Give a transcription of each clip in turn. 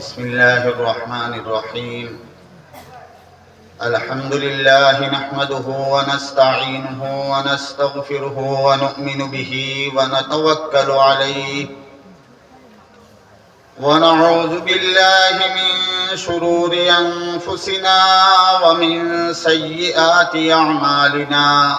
بسم الله الرحمن الرحيم. الحمد لله نحمده ونستعينه ونستغفره ونؤمن به ونتوكل عليه. ونعوذ بالله من شرور أنفسنا ومن سيئات أعمالنا.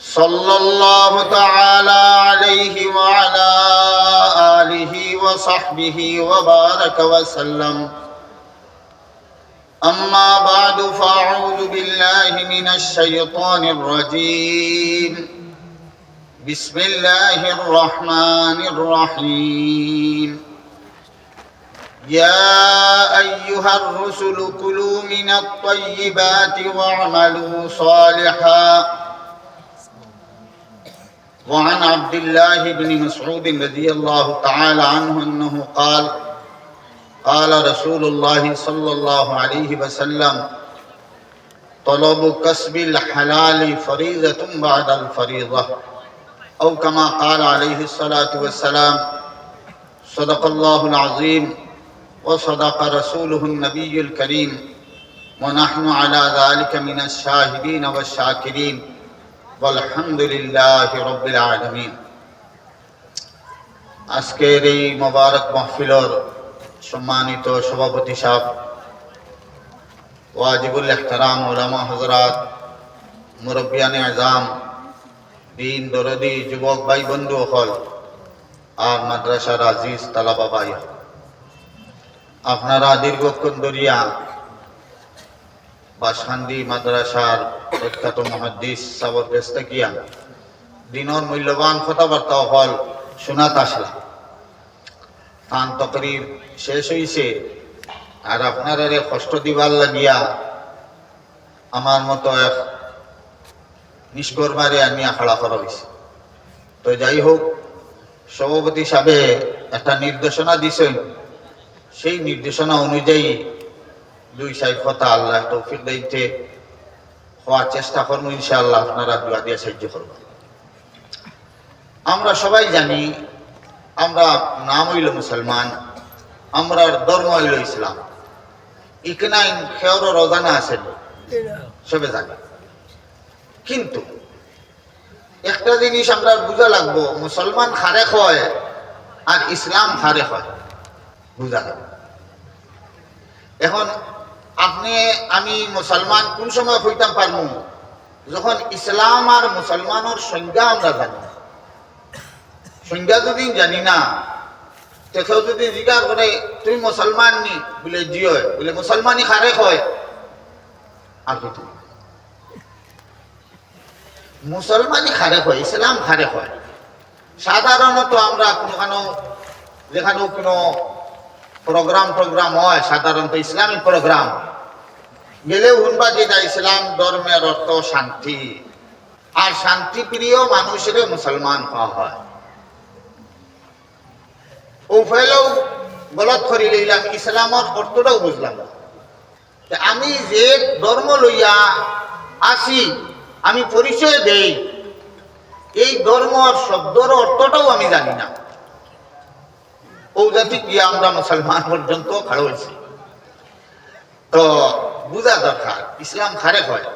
صلى الله تعالى عليه وعلى آله وصحبه وبارك وسلم. أما بعد فأعوذ بالله من الشيطان الرجيم. بسم الله الرحمن الرحيم. يا أيها الرسل كلوا من الطيبات واعملوا صالحاً. وعن عبد الله بن مسعود رضي الله تعالى عنه أنه قال قال رسول الله صلى الله عليه وسلم طلب كسب الحلال فريضة بعد الفريضة. أو كما قال عليه الصلاة والسلام صدق الله العظيم وصدق رسوله النبي الكريم. ونحن على ذلك من الشاهدين والشاكرين. আলহামদুলিল্লাহ রব্বিল আলমিন। আজকের এই মোবারক মাহফিলর সম্মানিত সভাপতি সাহেব, ওয়াজিবুল এহতারাম ওলামা হজরাত মুরব্বিয়ান আজাম দিন দরদি যুবক ভাই বন্ধু হল আর মাদ্রাসার আজিজ তালাবা ভাই আপনারা দীর্ঘক্ষণ দরিয়া বা শান্তি মাদ্রাসার প্রখ্যাত মহাদিস সাবর বেস্তাকিয়া দিনর মূল্যবান কথাবার্তা হল শোনাত আসলা। তান তকরির শেষ হইছে। আর আপনার কষ্ট দিবার লাগিয়া আমার মতো এক নিষ্কর্মারে আমি খাড়া করা হয়েছে তো যাই হোক, সভাপতি সাহেবে একটা নির্দেশনা দিছেন। সেই নির্দেশনা অনুযায়ী দুই সাইড কথা আল্লাহ তৌফিক দিতে হওয়ার চেষ্টা করব ইনশাআল্লাহ আপনারা দোয়া দিয়ে সাহায্য করব। আমরা সবাই জানি, আমরা নাম হইল মুসলমান, আমরা ধর্ম হইল ইসলাম। ইকনাইন খেয়র রোজানা আছে সবে জানি কিন্তু একটা জিনিস আমরা বুঝা লাগবো, মুসলমান খারে হয় আর ইসলাম খারে হয়। বুঝা লাগবে। এখন আপনি, আমি মুসলমান, কোন সময় হইতাম পারব যখন ইসলাম আর মুসলমানের সংজ্ঞা আমরা জানি। সংজ্ঞা যদি জানি না তেখেও যদি জিজ্ঞাসা করে তুই মুসলমান নি? বলে জিও বলে, মুসলমানই খারে হয়। আর কি মুসলমানই খারে হয়, ইসলাম খারে হয়। সাধারণত আমরা কোনো যেখানে কোনো প্রোগ্রাম প্রোগ্রাম হয়, সাধারণত ইসলামিক প্রোগ্রাম গেলে শুনবা যে ইসলাম ধর্মের অর্থ শান্তি। আর শান্তি প্রিয় মানুষের মুসলমান হওয়া হয়। গলত ইসলামর অর্থটাও বুঝলাম আমি যে ধর্ম লইয়া আসি, আমি পরিচয় দেই, এই ধর্ম শব্দর অর্থটাও আমি জানি না। ও জাতি আমরা মুসলমান পর্যন্ত খাড়ো হয়েছি। তো বুঝা দরকার, ইসলাম খারে হয়।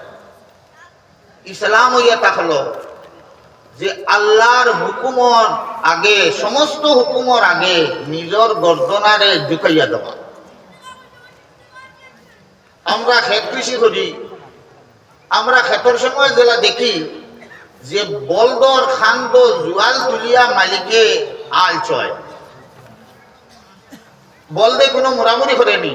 ইসলাম হইয়া থাকল যে আল্লাহর হুকুমর আগে, সমস্ত হুকুমর আগে নিজর গর্দনারে ঝুঁকাইয়া দেওয়া। আমরা ক্ষেত কৃষি করি, আমরা ক্ষেতর সময় যেটা দেখি যে বলদর খান্দ জুয়াল তুলিয়া মালিকে আল চয়। বলদে কোনো মোড়ামুড়ি করেনি।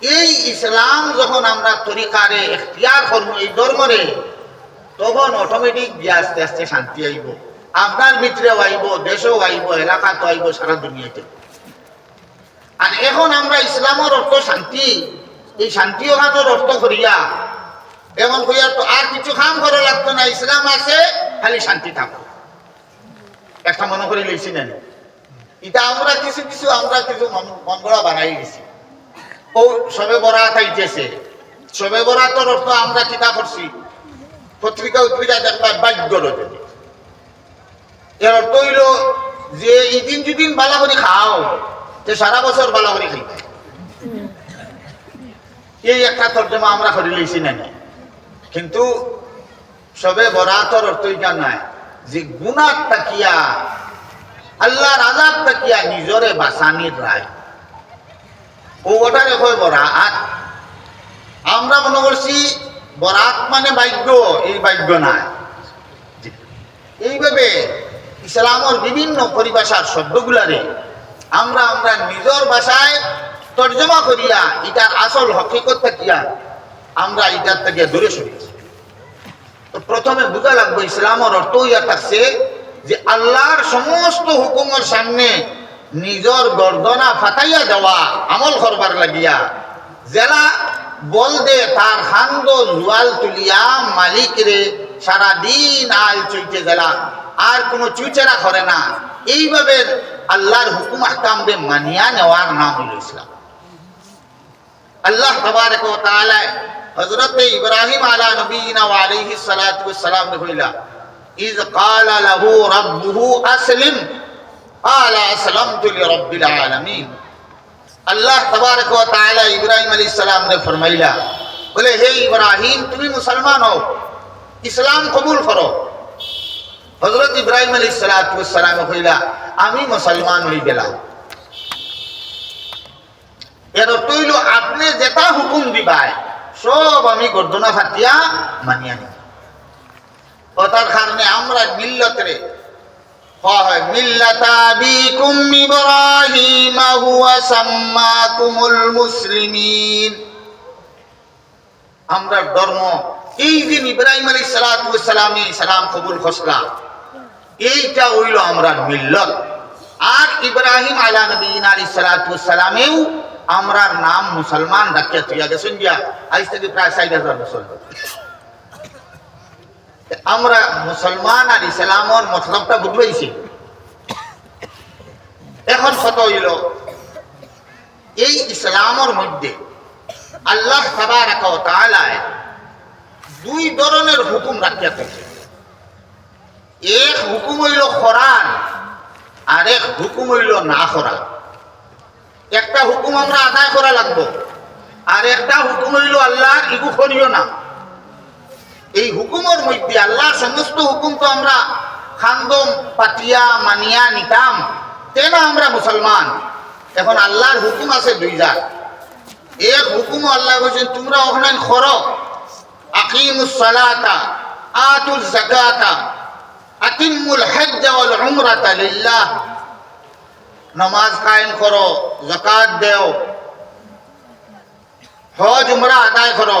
এই ইসলাম যখন আমরা তরিকারে এখতিয়ার করব, এই ধর্মরে, তখন অটোমেটিক যে আস্তে আস্তে শান্তি আইব আপনার ভিতরেও আইব, দেশেও আইব এলাকাতে আইব সারা দুনিয়াতে। আর এখন আমরা ইসলামের অর্থ শান্তি, এই শান্তি ওখানোর অর্থ করিয়া করিয়া তো আর কিছু কাম করা লাগতো না, ইসলাম আছে, খালি শান্তি থাকো। একটা মনে করে লইছি না এটা আমরা কিছু কিছু, আমরা কিছু মন- বানাই গেছি ও সবে বরাত আইতেছে সবে বরাতর অর্থ আমরা কিতা করছি পত্রিকা উত্রিকা দেখবা বাক্য রয়েছে এর অর্থ হইল যে ইদিন দুদিন বালা করে খাও, তে সারা বছর বালা করে খাইতে এই একটা তর্জমা আমরা করে লইছি না। কিন্তু সবে বরাতর অর্থ এটা নাই যে গুণার তাকিয়া আল্লাহর আজাব তাকিয়া নিজরে বাসানির রায়। ও হয় বরাত। আমরা মনে করছি বরাত মানে ভাগ্য, এই ভাগ্য নাই। এইভাবে ইসলামের বিভিন্ন পরিভাষার শব্দগুলারে আমরা আমরা নিজের ভাষায় তর্জমা করিয়া এটার আসল হকিকত থাকিয়া আমরা এটার থেকে দূরে সরিয়েছি তো প্রথমে বুঝা লাগবে ইসলামের অর্থ ইয়া থাকছে যে আল্লাহর সমস্ত হুকুমের সামনে নিজর গর্দনা ফাটাইয়া দেওয়া, আমল করবার লাগিয়া। জেলা বল দে, তার খান্দ জুয়াল তুলিয়া মালিক রে, সারাদিন আল চইতে জেলা। আর কোনো চুচেরা করে না। এইভাবে আল্লাহর হুকুম আহকাম মানিয়া নেওয়ার নাম হইল ইসলাম। আল্লাহ তবারক ওয়া তাআলা হযরত ইব্রাহিম আলা নবিয়িনা ওয়া আলাইহি সালাতু সালাম রে কইলা ইয ক্বালা লাহু রাব্বুহু আসলিম ক্বালা আসলামতু লিরাব্বিল আলামিন আমি মুসলমান হই গেলাম। এর হইল, আপনি যেটা হুকুম দিবাই, সব আমি গর্দনা ফাটিয়া মানিয়া নিব। কথার কারণে আমরা মিল্লতরে মিল্লাতা বিকুম ইব্রাহিম, হুয়া সাম্মাকুমুল মুসলিমিন। আমরা ধর্ম। এই দিন ইব্রাহিম আলাইহিস সালাতু ওয়াস সালামে কবুল খসলা। এইটা হইল আমরা মিল্লত। আর ইব্রাহিম আলা নবীনা আলাইহিস সালাতু ওয়াস আমরার নাম মুসলমান রাখিয়া তুইয়া গেছেন গিয়া। আজ থেকে প্রায় ষাট হাজার বছর। আমরা মুসলমান আর ইসলামর মতলবটা বুঝবাইছি এখন কত হইল, এই ইসলামর মধ্যে আল্লাহ তাআলায় দুই ধরনের হুকুম রাখিয়া থাকে। এক হুকুম হইল খরান আর এক হুকুম হইল না খরা একটা হুকুম আমরা আদায় করা লাগবো, আর একটা হুকুম হইল আল্লাহর ইগু করিও না। এই হুকুমের মধ্যে আল্লাহ সমস্ত হুকুম তো আমরা খান্দম পাতিয়া, মানিয়া, নিতাম। তেন আমরা মুসলমান? এখন আল্লাহর হুকুম আছে দুই জাত। এক হুকুম আল্লাহ বলছেন, তোমরা ওখানে খর। আকিমুস সালাতা আতুল জাকাতা আতিমুল হজ্জ ওয়াল উমরাতা লিল্লাহ। নমাজ কায়েম করো জাকাত দেও। হজ, উমরা আদায় করো।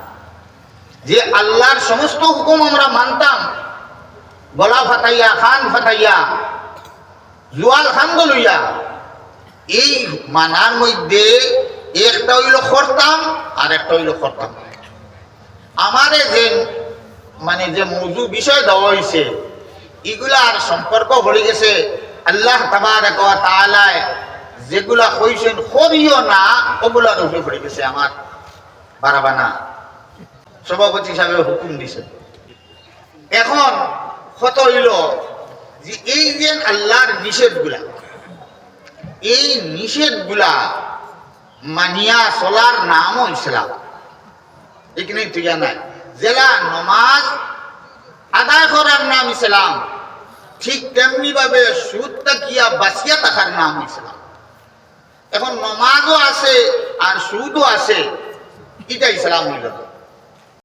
যে আল্লাহর সমস্ত হুকুম আমরা মানতাম। গলা ফাটাইয়া খান ফাটাইয়া জোয়াল খান লইয়া। এই মানার মধ্যে একটা হইল করতাম আর একটা হইল করতাম। আমারে যে মানে যে মজু বিষয় দেওয়া হয়েছে এগুলার সম্পর্ক ভরে গেছে। আল্লাহ তাআলা যেগুলা কইছেন করিও না ওগুলা রুফে পড়ে গেছে আমার বারাবানা। সভাপতি হিসাবে হুকুম দিছে। এখন কত হইল যে এই যে আল্লাহর নিষেধগুলা, এই নিষেধগুলা মানিয়া চলার নামও ইসলাম। এখানে ঠিক নাই। জেলা নমাজ আদায় করার নাম ইসলাম, ঠিক তেমনি ভাবে সুদ তাকিয়া বাঁচিয়া থাকার নাম ইসলাম। এখন নমাজও আছে আর সুদও আছে, এটা ইসলাম হইল।